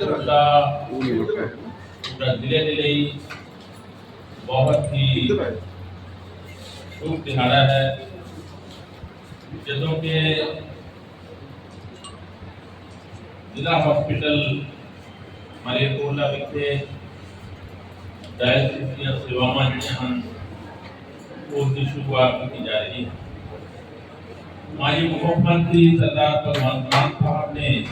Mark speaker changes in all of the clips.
Speaker 1: क्षेत्र का पूरा जिले के लिए बहुत ही शुभ दिहाड़ा है ਜਦੋਂ ਕਿ ਜ਼ਿਲ੍ਹਾ ਹਸਪੀਟਲ ਮਲੇਕੋਲਾ ਵਿਖੇ ਡਾਇਲਸਿਸ ਦੀਆਂ ਸੇਵਾਵਾਂ ਜਿਹੜੀਆਂ ਹਨ ਉਸ ਦੀ ਸ਼ੁਰੂਆਤ ਕੀਤੀ ਜਾ ਰਹੀ ਹੈ ਮਾਜੀ ਮੁੱਖ ਮੰਤਰੀ ਸਰਦਾਰ ਭਗਵੰਤ ਮਾਨ ਸਾਹਿਬ ਨੇ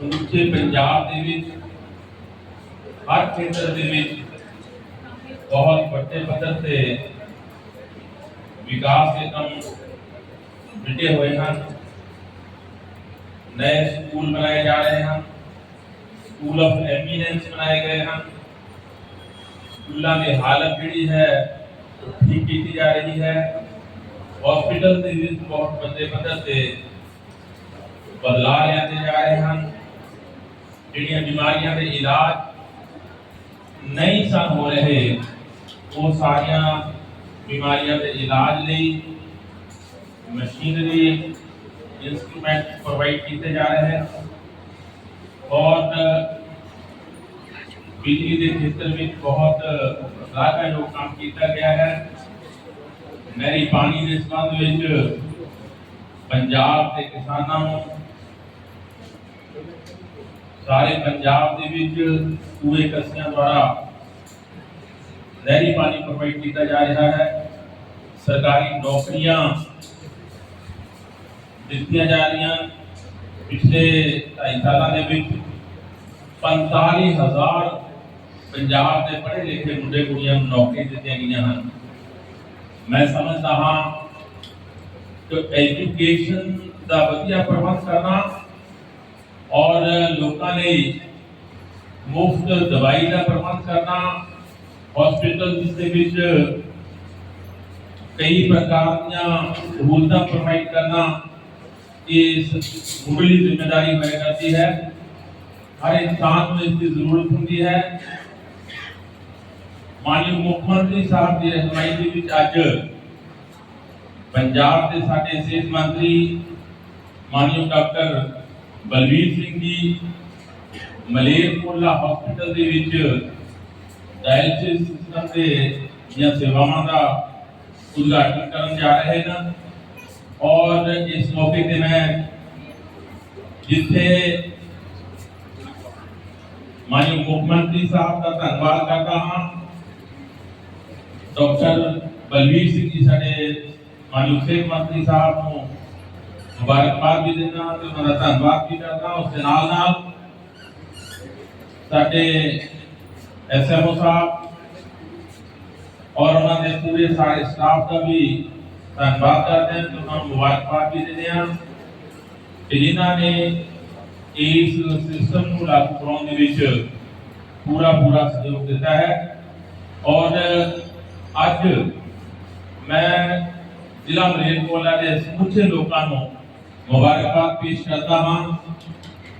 Speaker 1: समुचे पंजाब हर खेत्र बहुत बड़े ਦੇ से विकास के कम ਤੇ हुए हैं नए स्कूल बनाए जा रहे हैं स्कूल ऑफ एमिनेंस बनाए गए हैं स्कूलों की हालत जी है ठीक की जा रही है हॉस्पिटल बहुत बड़े पदर से बदलाव लिया जा रहे हैं ਜਿਹੜੀਆਂ ਬਿਮਾਰੀਆਂ ਦੇ ਇਲਾਜ ਨਹੀਂ ਸਨ ਹੋ ਰਹੇ सारिया ਸਾਰੀਆਂ के इलाज ਇਲਾਜ ਲਈ ਮਸ਼ੀਨਰੀ इंस्ट्रूमेंट प्रोवाइड किए जा रहे हैं और बिजली के क्षेत्र में बहुत लाभा जो काम किया गया है नहरी पानी के संबंध में पंजाब के किसानों ਸਾਰੇ ਪੰਜਾਬ ਦੇ ਵਿੱਚ ਪੂਰੇ ਕਸੀਆਂ ਦੁਆਰਾ ਨਹਿਰੀ ਪਾਣੀ ਪ੍ਰੋਵਾਈਡ ਕੀਤਾ ਜਾ ਰਿਹਾ ਹੈ ਸਰਕਾਰੀ ਨੌਕਰੀਆਂ ਦਿੱਤੀਆਂ ਜਾ ਰਹੀਆਂ ਪਿਛਲੇ 2.5 ਸਾਲਾਂ ਦੇ ਵਿੱਚ 45000 ਪੰਜਾਬ ਦੇ ਪੜ੍ਹੇ ਲਿਖੇ ਮੁੰਡੇ ਕੁੜੀਆਂ ਨੂੰ ਨੌਕਰੀ ਦਿੱਤੀਆਂ ਗਈਆਂ ਹਨ ਮੈਂ ਸਮਝਦਾ ਹਾਂ ਕਿ ਐਜੂਕੇਸ਼ਨ ਦਾ ਵਧੀਆ ਪ੍ਰਬੰਧ ਕਰਨਾ और लोगों ने मुफ्त दवाई का प्रबंध करना हॉस्पिटल कई प्रकार दहूलत प्रोवाइड करना इस मुंबली जिम्मेदारी मैं करती है हर इंसान को इसकी जरूरत होंगी है माननीय मुख्यमंत्री साहब की रहनमई के बीच अज पंजाब के साथ सेहत मंत्री माननीय डॉक्टर ਬਲਵੀਰ ਸਿੰਘ ਜੀ ਮਲੇਰਕੋਲਾ ਹਸਪੀਟਲ ਦੇ ਵਿੱਚ ਡਾਇਲਸਿਸ ਸਿਸਟਮ ਦੇ ਜਾਂ ਸੇਵਾਵਾਂ ਦਾ ਉਦਘਾਟਨ ਕਰਨ ਜਾ ਰਹੇ ਹਨ ਔਰ ਇਸ ਮੌਕੇ ਤੇ ਮੈਂ ਜਿੱਥੇ ਮਾਨਯ ਮੁੱਖ ਮੰਤਰੀ ਸਾਹਿਬ ਦਾ ਧੰਨਵਾਦ ਕਰਦਾ ਹਾਂ ਡਾਕਟਰ ਬਲਵੀਰ ਸਿੰਘ ਜੀ ਸਾਡੇ ਮਾਨਯ ਸਿਹਤ ਮੰਤਰੀ ਸਾਹਿਬ ਨੂੰ ભારત પાર્બી દેના તમારો આભાર આપું છું સિનલ સાહેબ સાટે એસએમઓ સાહેબ ઓર ઓના દે પૂરે સારે સ્ટાફ કા ભી ધન્યવાદ આપતે કે હું ભારત પાર્બી દેના કે જીનાને ઈસ સિસ્ટમ નું લાક્રોન દે وچ પૂરા પૂરા સહયોગ દેતા હે ઓર આજ મેં જિલ્લા મરીતકોલા દે સુચે લોકાનો मुबारकबाद पेश करता हाँ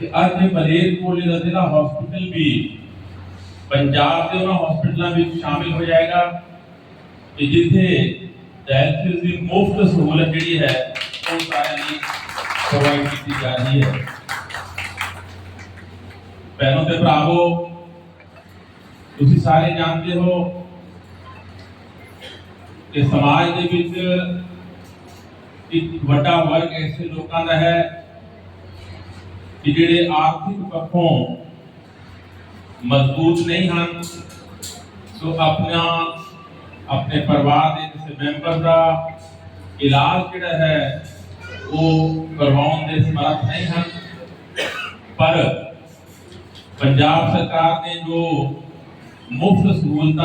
Speaker 1: कि अज मलेरकोटले का जिला हॉस्पिटल भी पंजाब के उन्होंने हॉस्पिटलों में शामिल हो जाएगा कि जिथे डायलिसिस की मुफ्त सहूलत जी है वो सारे प्रोवाइड की जा रही है भैनों से भरावो तुम सारे जानते हो कि समाज के वा वर्ग ऐसे लोगों का है कि जेडे आर्थिक पक्षों मजबूत नहीं हैं तो अपना अपने परिवार के किसी मैंबर का इलाज जोड़ा है वो करवाने नहीं हैं पर पंजाब सरकार ने जो मुफ्त सहूलत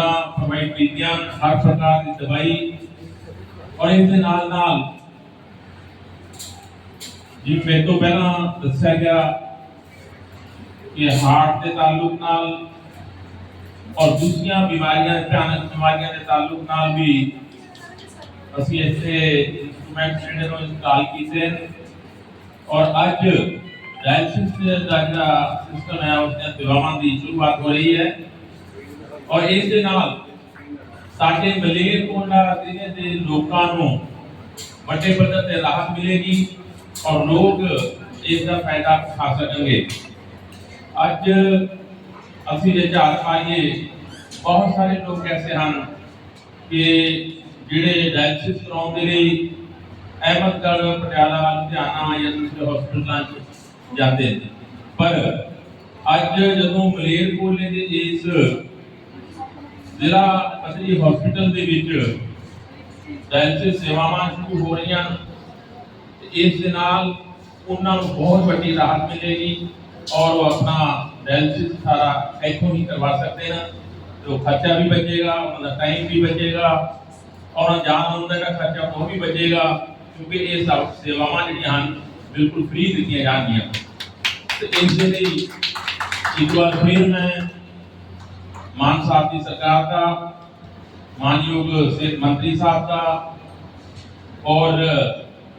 Speaker 1: हर प्रकार की दवाई और इस ਜਿਵੇਂ ਇਹ ਤੋਂ ਪਹਿਲਾਂ ਦੱਸਿਆ ਗਿਆ ਕਿ ਹਾਰਟ ਦੇ ਤਾਲੁਕ ਨਾਲ ਔਰ ਦੂਸਰੀਆਂ ਬਿਮਾਰੀਆਂ ਭਿਆਨਕ ਬਿਮਾਰੀਆਂ ਦੇ ਤਾਲੁਕ ਨਾਲ ਵੀ ਅਸੀਂ ਇੱਥੇ ਇੰਸਟਰੂਮੈਂਟ ਜਿਹੜੇ ਨੂੰ ਇਸਤੇਮਾਲ ਕੀਤੇ ਔਰ ਅੱਜ डायलिसिस ਦਾ ਜਿਹੜਾ ਸਿਸਟਮ ਹੈ ਉਸ ਦੇ ਦਿਵਾਵਾਂ ਦੀ ਸ਼ੁਰੂਆਤ ਹੋ ਰਹੀ ਹੈ ਔਰ ਇਸ ਦੇ ਨਾਲ ਸਾਡੇ ਮਲੇਰ ਕੋਲਾ ਜ਼ਿਲ੍ਹੇ ਦੇ ਲੋਕਾਂ ਨੂੰ ਵੱਡੇ ਪੱਧਰ ਤੇ ਰਾਹਤ ਮਿਲੇਗੀ ਔਰ ਲੋਕ ਇਸ ਦਾ ਫਾਇਦਾ ਖਾ ਸਕਣਗੇ ਅੱਜ ਅਸੀਂ ਜੇ ਝਾਤ ਪਾਈਏ ਬਹੁਤ ਸਾਰੇ ਲੋਕ ਐਸੇ ਹਨ ਕਿ ਜਿਹੜੇ ਡਾਇਲਿਸਿਸ ਕਰਾਉਣ ਦੇ ਲਈ ਅਹਿਮਦਗੜ੍ਹ ਪਟਿਆਲਾ ਲੁਧਿਆਣਾ ਜਾਂ ਦੂਜੇ ਹਸਪਤਾਲਾਂ 'ਚ ਜਾਂਦੇ ਨੇ ਪਰ ਅੱਜ ਜਦੋਂ ਮਲੇਰ ਕੋਲੇ ਦੇ ਇਸ ਜ਼ਿਲ੍ਹਾ ਅਸਲੀ ਹਸਪਤਾਲ ਦੇ ਵਿੱਚ ਡਾਇਲਿਸਿਸ ਸੇਵਾਵਾਂ ਸ਼ੁਰੂ ਹੋ ਰਹੀਆਂ ਹਨ ਇਸ ਦੇ ਨਾਲ ਉਹਨਾਂ ਨੂੰ ਬਹੁਤ ਵੱਡੀ ਰਾਹਤ ਮਿਲੇਗੀ ਔਰ ਉਹ ਆਪਣਾ ਡਾਇਲਿਸਿਸ ਸਾਰਾ ਇੱਥੋਂ ਹੀ ਕਰਵਾ ਸਕਦੇ ਹਨ ਜੋ ਖਰਚਾ ਵੀ ਬਚੇਗਾ ਉਹਨਾਂ ਦਾ ਟਾਈਮ ਵੀ ਬਚੇਗਾ ਔਰ ਜਾਨ ਉਹਨਾਂ ਦਾ ਖਰਚਾ ਉਹ ਵੀ ਬਚੇਗਾ ਕਿਉਂਕਿ ਇਹ ਸਭ ਸੇਵਾਵਾਂ ਜਿਹੜੀਆਂ ਹਨ ਬਿਲਕੁਲ ਫ੍ਰੀ ਦਿੱਤੀਆਂ ਜਾਣਗੀਆਂ ਤੇ ਇਸ ਦੇ ਲਈ ਇੱਕ ਵਾਰ ਫਿਰ ਮੈਂ ਮਾਨ ਸਾਹਿਬ ਦੀ ਸਰਕਾਰ ਦਾ ਮਾਨਯੋਗ ਸਿਹਤ ਮੰਤਰੀ ਸਾਹਿਬ ਦਾ ਔਰ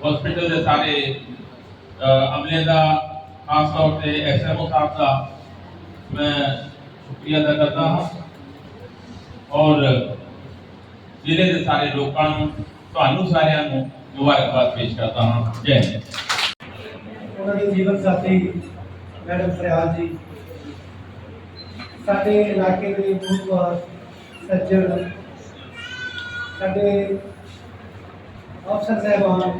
Speaker 1: ਹਸਪੀਟਲ ਦੇ ਸਾਰੇ ਅਮਲੇ ਦਾ ਖਾਸ ਤੌਰ ਤੇ ਐਸਐਮਓ ਸਾਹਿਬ ਦਾ ਮੈਂ ਸ਼ੁਕਰੀਆ ਅਦਾ ਕਰਦਾ ਹਾਂ ਔਰ ਜ਼ਿਲ੍ਹੇ ਦੇ ਸਾਰੇ ਲੋਕਾਂ ਨੂੰ ਤੁਹਾਨੂੰ ਸਾਰਿਆਂ ਨੂੰ ਮੁਬਾਰਕਬਾਦ ਪੇਸ਼ ਕਰਦਾ ਹਾਂ ਜੈ ਹਿੰਦ
Speaker 2: ਉਹਨਾਂ ਦੇ ਜੀਵਨ ਸਾਥੀ ਮੈਡਮ ਫਰਿਆਲ ਜੀ ਸਾਡੇ ਇਲਾਕੇ ਦੇ ਬਹੁਤ ਸੱਜਣ ਸਾਡੇ ਅਫਸਰ ਸਾਹਿਬਾਨ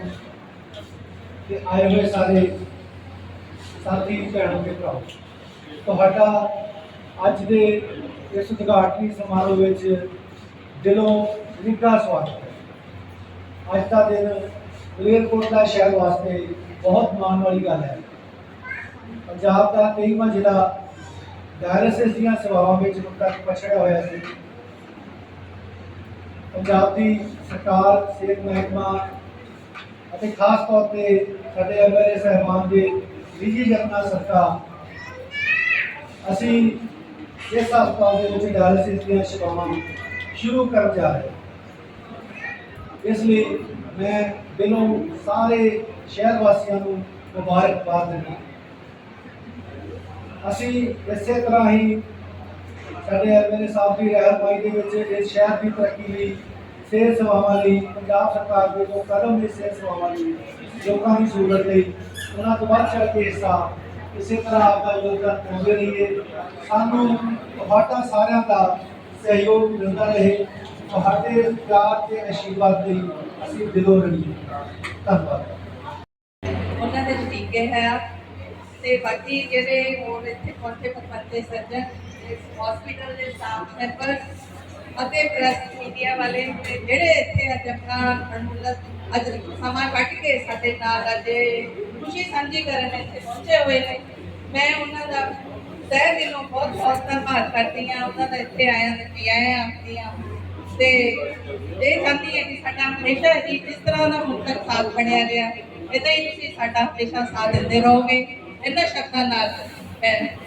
Speaker 2: ਤੇ ਆਏ ਹੋਏ ਸਾਰੇ ਸਾਥੀ ਭੈਣਾਂ ਤੇ ਭਰਾਓ ਤੁਹਾਡਾ ਅੱਜ ਦੇ ਇਸ ਉਦਘਾਟਨੀ ਸਮਾਰੋਹ ਵਿੱਚ ਦਿਲੋਂ ਨਿੱਘਾ ਸਵਾਗਤ ਹੈ ਅੱਜ ਦਾ ਦਿਨ ਦਾ ਸ਼ਹਿਰ ਵਾਸਤੇ ਬਹੁਤ ਮਾਣ ਵਾਲੀ ਗੱਲ ਹੈ ਪੰਜਾਬ ਦਾ ਕਈ ਕਈਵਾਂ ਜ਼ਿਲ੍ਹਾ ਡਾਇਲਿਸਿਸ ਦੀਆਂ ਸੇਵਾਵਾਂ ਵਿੱਚ ਹੁਣ ਤੱਕ ਪਛੜਿਆ ਹੋਇਆ ਸੀ ਪੰਜਾਬ ਦੀ ਸਰਕਾਰ ਸਿਹਤ ਮਹਿਕਮਾ ਅਤੇ ਖਾਸ ਤੌਰ ਤੇ ਸਾਡੇ ਅਮਰੇ ਸਹਿਮਾਨ ਦੇ ਨਿੱਜੀ ਜਨਤਾ ਸਰਕਾਰ ਅਸੀਂ ਇਸ ਹਸਪਤਾਲ ਦੇ ਵਿੱਚ ਡਾਇਲਿਸਿਸ ਦੀਆਂ ਸੇਵਾਵਾਂ ਸ਼ੁਰੂ ਕਰਨ ਜਾ ਰਹੇ ਇਸ ਲਈ ਮੈਂ ਦਿਲੋਂ ਸਾਰੇ ਸ਼ਹਿਰ ਵਾਸੀਆਂ ਨੂੰ ਮੁਬਾਰਕਬਾਦ ਦਿੰਦਾ ਅਸੀਂ ਇਸੇ ਤਰ੍ਹਾਂ ਹੀ ਸਾਡੇ ਅਮਰੇ ਸਾਹਿਬ ਦੀ ਰਹਿਨਮਾਈ ਦੇ ਵਿੱਚ ਇਸ ਸ਼ਹਿਰ ਦੀ ਤਰੱਕੀ ਲਈ ਸਿਹਤ ਸੇਵਾਵਾਂ ਲਈ ਪੰਜਾਬ ਸਰਕਾਰ ਦੇ ਜੋ ਕਦਮ ਨੇ ਸਿਹਤ ਸੇਵਾਵਾਂ ਲਈ ਲੋਕਾਂ ਦੀ ਸਹੂਲਤ ਲਈ ਉਹਨਾਂ ਤੋਂ ਵੱਧ ਚੜ ਕੇ ਹਿੱਸਾ ਇਸੇ ਤਰ੍ਹਾਂ ਆਪਦਾ ਯੋਗਦਾਨ ਪਾਉਂਦੇ ਰਹੀਏ ਸਾਨੂੰ ਤੁਹਾਡਾ ਸਾਰਿਆਂ ਦਾ ਸਹਿਯੋਗ ਮਿਲਦਾ ਰਹੇ ਤੁਹਾਡੇ ਪਿਆਰ ਤੇ ਅਸ਼ੀਰਵਾਦ ਲਈ ਅਸੀਂ ਦਿਲੋਂ ਰਣੀਏ ਧੰਨਵਾਦ
Speaker 3: ਉਹਨਾਂ ਦੇ ਟੀਕੇ ਹੈ ਤੇ ਬਾਕੀ ਜਿਹੜੇ ਹੋਰ ਇੱਥੇ ਪਹੁੰਚੇ ਪਰਪੰਤੇ ਸਰਜਨ ਹਸਪੀਟਲ ਦੇ ਸਾਫ ਮੈਂਬਰ ਅਤੇ ਪ੍ਰੈਸ ਮੀਡੀਆ ਵਾਲੇ ਜਿਹੜੇ ਇੱਥੇ ਅੱਜ ਆਪਣਾ ਅੱਜ ਸਮਾਂ ਕੱਟ ਕੇ ਸਾਡੇ ਨਾਲ ਅੱਜ ਖੁਸ਼ੀ ਸਾਂਝੀ ਕਰਨ ਇੱਥੇ ਪਹੁੰਚੇ ਹੋਏ ਨੇ ਮੈਂ ਉਹਨਾਂ ਦਾ ਸਹਿ ਦਿਲੋਂ ਬਹੁਤ ਬਹੁਤ ਧੰਨਵਾਦ ਕਰਦੀ ਆ ਉਹਨਾਂ ਦਾ ਇੱਥੇ ਆਇਆ ਤੇ ਆਇਆ ਆ ਤੇ ਇਹ ਚਾਹੁੰਦੀ ਹੈ ਕਿ ਸਾਡਾ ਹਮੇਸ਼ਾ ਹੀ ਇਸ ਤਰ੍ਹਾਂ ਦਾ ਮੁਕਤ ਸਾਥ ਬਣਿਆ ਰਿਹਾ ਇਹਦਾ ਹੀ ਤੁਸੀਂ ਸਾਡਾ ਹਮੇਸ਼ਾ ਸਾਥ ਦਿੰਦੇ ਰਹੋਗੇ ਇਹਨਾਂ ਸ਼ਬਦਾਂ ਨਾਲ ਮੈਂ